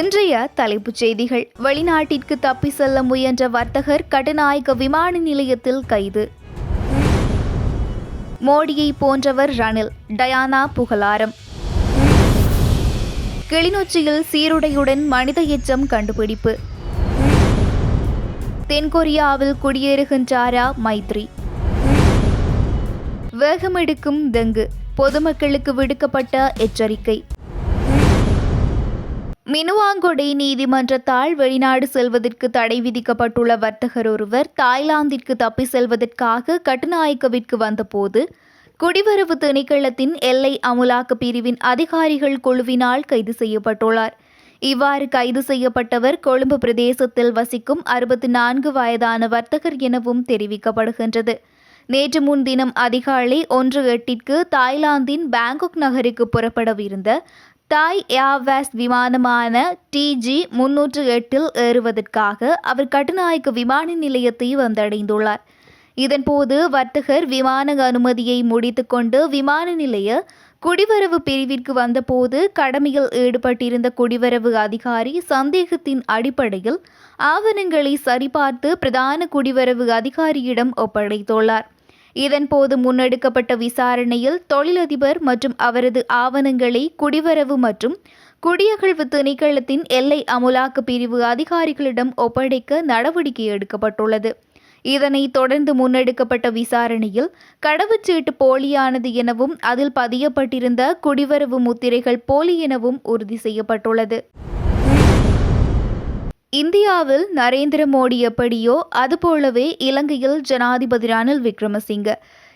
இன்றைய தலைப்புச் செய்திகள். வெளிநாட்டிற்கு தப்பி செல்ல முயன்ற வர்த்தகர் கட்டுநாயக்க விமான நிலையத்தில் கைது. மோடியை போன்றவர் ரணில் டயானா புகழாரம். கிளிநொச்சியில் சீருடையுடன் மனித எச்சம் கண்டுபிடிப்பு. தென்கொரியாவில் குடியேறுகின்றாரா மைத்ரி. வேகமெடுக்கும் டெங்கு பொதுமக்களுக்கு விடுக்கப்பட்ட எச்சரிக்கை. மினுவாங்கொடை நீதிமன்றத்தால் வெளிநாடு செல்வதற்கு தடை விதிக்கப்பட்டுள்ள வர்த்தகர் ஒருவர் தாய்லாந்திற்கு தப்பி செல்வதற்காக கட்டுநாயக்கவிற்கு வந்தபோது குடிவரவு திணைக்களத்தின் எல்லை அமுலாக்க பிரிவின் அதிகாரிகள் குழுவினால் கைது செய்யப்பட்டுள்ளார். இவ்வாறு கைது செய்யப்பட்டவர் கொழும்பு பிரதேசத்தில் வசிக்கும் அறுபத்தி நான்கு வயதான வர்த்தகர் எனவும் தெரிவிக்கப்படுகின்றது. நேற்று முன்தினம் அதிகாலை ஒன்று எட்டிற்கு தாய்லாந்தின் பேங்காக் நகருக்கு புறப்படவிருந்த தாய் ஏர்வேஸ் விமானமான டிஜி முன்னூற்று எட்டில் ஏறுவதற்காக அவர் கட்டுநாயக்க விமான நிலையத்தை வந்தடைந்துள்ளார். இதன்போது வர்த்தகர் விமான அனுமதியை முடித்துக்கொண்டு விமான நிலைய குடிவரவு பிரிவிற்கு வந்தபோது கடமையில் ஈடுபட்டிருந்த குடிவரவு அதிகாரி சந்தேகத்தின் அடிப்படையில் ஆவணங்களை சரிபார்த்து பிரதான குடிவரவு அதிகாரியிடம் ஒப்படைத்துள்ளார். இதன்போது முன்னெடுக்கப்பட்ட விசாரணையில் தொழிலதிபர் மற்றும் அவரது ஆவணங்களை குடிவரவு மற்றும் குடியகழ்வு திணைக்களத்தின் எல்லை அமுலாக்க பிரிவு அதிகாரிகளிடம் ஒப்படைக்க நடவடிக்கை எடுக்கப்பட்டுள்ளது. இதனைத் தொடர்ந்து முன்னெடுக்கப்பட்ட விசாரணையில் கடவுச்சீட்டு போலியானது எனவும் அதில் பதியப்பட்டிருந்த குடிவரவு முத்திரைகள் போலி எனவும் உறுதி செய்யப்பட்டுள்ளது. இந்தியாவில் நரேந்திர மோடி எப்படியோ அதுபோலவே இலங்கையில் ஜனாதிபதி ரணில் விக்ரமசிங்க.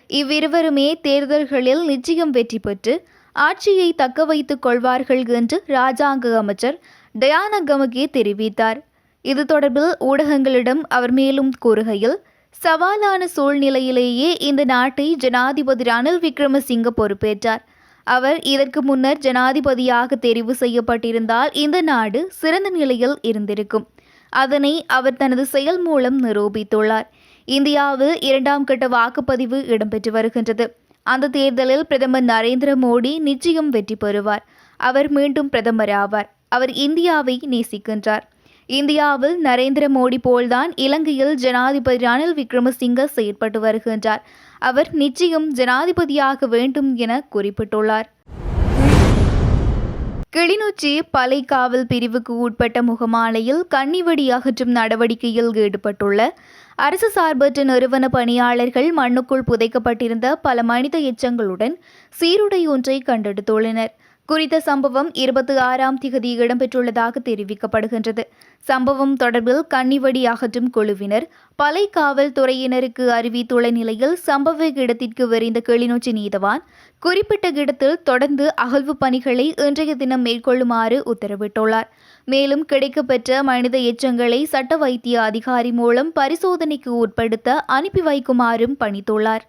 இவ்விருவருமே தேர்தல்களில் நிச்சயம் வெற்றி பெற்று ஆட்சியை தக்க வைத்துக் கொள்வார்கள் என்று ராஜாங்க அமைச்சர் டயானா கமகே தெரிவித்தார். இது தொடர்பில் ஊடகங்களிடம் அவர் மேலும் கூறுகையில் சவாலான சூழ்நிலையிலேயே இந்த நாட்டை ஜனாதிபதி ரணில் விக்ரமசிங்க பொறுப்பேற்றார். அவர் இதற்கு முன்னர் ஜனாதிபதியாக தெரிவு செய்யப்பட்டிருந்தால் இந்த நாடு சிறந்த நிலையில் இருந்திருக்கும். அதனை அவர் தனது செயல் மூலம் நிரூபித்துள்ளார். இந்தியாவில் இரண்டாம் கட்ட வாக்குப்பதிவு இடம்பெற்று வருகின்றது. அந்த தேர்தலில் பிரதமர் நரேந்திர மோடி நிச்சயம் வெற்றி பெறுவார். அவர் மீண்டும் பிரதமர் ஆவார். அவர் இந்தியாவை நேசிக்கின்றார். இந்தியாவில் நரேந்திர மோடி போல்தான் இலங்கையில் ஜனாதிபதி ரணில் விக்ரமசிங்க செயற்பட்டு வருகின்றார். அவர் நிச்சயம் ஜனாதிபதியாக வேண்டும் என குறிப்பிட்டுள்ளார். கிளிநொச்சி பலைக்காவல் பிரிவுக்கு உட்பட்ட முகமாலையில் கன்னிவெடி அகற்றும் நடவடிக்கையில் ஈடுபட்டுள்ள அரசு சார்பற்ற நிறுவன பணியாளர்கள் மண்ணுக்குள் புதைக்கப்பட்டிருந்த பல மனித எச்சங்களுடன் சீருடை ஒன்றை கண்டெடுத்துள்ளனர். குறித்த சம்பவம் இருபத்தி ஆறாம் திகதி இடம்பெற்றுள்ளதாக தெரிவிக்கப்படுகின்றது. சம்பவம் தொடர்பில் கன்னிவடி அகற்றும் குழுவினர் பலை காவல்துறையினருக்கு அறிவித்துள்ள நிலையில் சம்பவ இடத்திற்கு விரைந்த கிளிநொச்சி நீதவான் குறிப்பிட்ட இடத்தில் தொடர்ந்து அகழ்வு பணிகளை இன்றைய தினம் மேற்கொள்ளுமாறு உத்தரவிட்டுள்ளார். மேலும் கிடைக்கப்பெற்ற மனித எச்சங்களை சட்ட வைத்திய அதிகாரி மூலம் பரிசோதனைக்கு உட்படுத்த அனுப்பி வைக்குமாறும் பணித்துள்ளார்.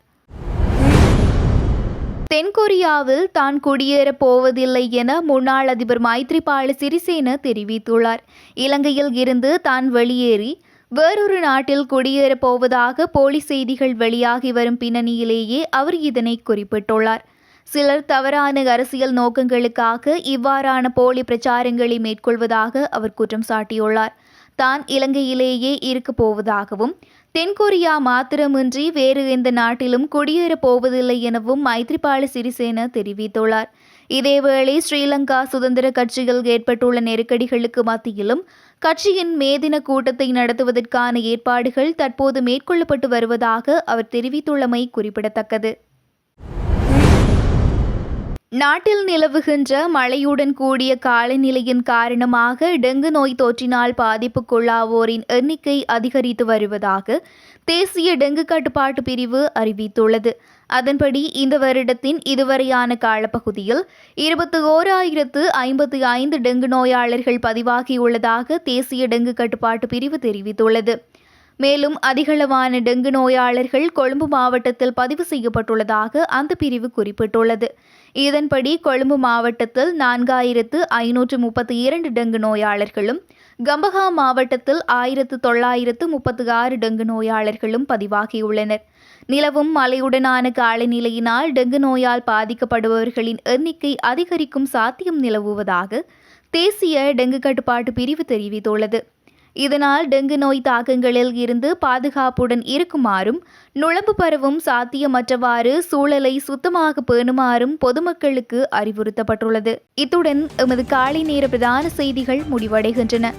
தென்கொரியாவில் தான் குடியேறப் போவதில்லை என முன்னாள் அதிபர் மைத்ரிபால சிறிசேன தெரிவித்துள்ளார். இலங்கையில் இருந்து தான் வெளியேறி வேறொரு நாட்டில் குடியேறப் போவதாக போலி செய்திகள் வெளியாகி வரும் பின்னணியிலேயே அவர் இதனை குறிப்பிட்டுள்ளார். சிலர் தவறான அரசியல் நோக்கங்களுக்காக இவ்வாறான போலி பிரச்சாரங்களை மேற்கொள்வதாக அவர் குற்றம் சாட்டியுள்ளார். தான் இலங்கையிலேயே இருக்கப் போவதாகவும் தென்கொரியா மாத்திரமின்றி வேறு எந்த நாட்டிலும் குடியேறப் போவதில்லை எனவும் மைத்ரிபால சிறிசேன தெரிவித்துள்ளார். இதேவேளை ஸ்ரீலங்கா சுதந்திர கட்சியில் ஏற்பட்டுள்ள நெருக்கடிகளுக்கு மத்தியிலும் கட்சியின் மேதின கூட்டத்தை நடத்துவதற்கான ஏற்பாடுகள் தற்போது மேற்கொள்ளப்பட்டு வருவதாக அவர் தெரிவித்துள்ளமை குறிப்பிடத்தக்கது. நாட்டில் நிலவுகின்ற மழையுடன் கூடிய காலநிலையின் காரணமாக டெங்கு நோய் தொற்றினால் பாதிப்புக்குள்ளாவோரின் எண்ணிக்கை அதிகரித்து வருவதாக தேசிய டெங்கு கட்டுப்பாட்டு பிரிவு அறிவித்துள்ளது. அதன்படி இந்த வருடத்தின் இதுவரையான காலப்பகுதியில் இருபத்தி ஓராயிரத்து ஐம்பத்தி ஐந்து டெங்கு நோயாளர்கள் பதிவாகியுள்ளதாக தேசிய டெங்கு கட்டுப்பாட்டு பிரிவு தெரிவித்துள்ளது. மேலும் அதிகளவான டெங்கு நோயாளர்கள் கொழும்பு மாவட்டத்தில் பதிவு செய்யப்பட்டுள்ளதாக அந்த பிரிவு குறிப்பிட்டுள்ளது. இதன்படி கொழும்பு மாவட்டத்தில் நான்காயிரத்து ஐநூற்று முப்பத்தி இரண்டு டெங்கு நோயாளர்களும் கம்பஹா மாவட்டத்தில் ஆயிரத்து தொள்ளாயிரத்து முப்பத்தி ஆறு டெங்கு நோயாளர்களும் பதிவாகியுள்ளனர். நிலவும் மழையுடனான காலநிலையினால் டெங்கு நோயால் பாதிக்கப்படுபவர்களின் எண்ணிக்கை அதிகரிக்கும் சாத்தியம் நிலவுவதாக தேசிய டெங்கு கட்டுப்பாட்டு பிரிவு தெரிவித்துள்ளது. இதனால் டெங்கு நோய் தாக்கங்களில் இருந்து பாதுகாப்புடன் இருக்குமாறும் நுழம்பு பரவும் சாத்தியமற்றவாறு சூழலை சுத்தமாக பேணுமாறும் பொதுமக்களுக்கு அறிவுறுத்தப்பட்டுள்ளது. இத்துடன் எமது காலை நேர பிரதான செய்திகள் முடிவடைகின்றன.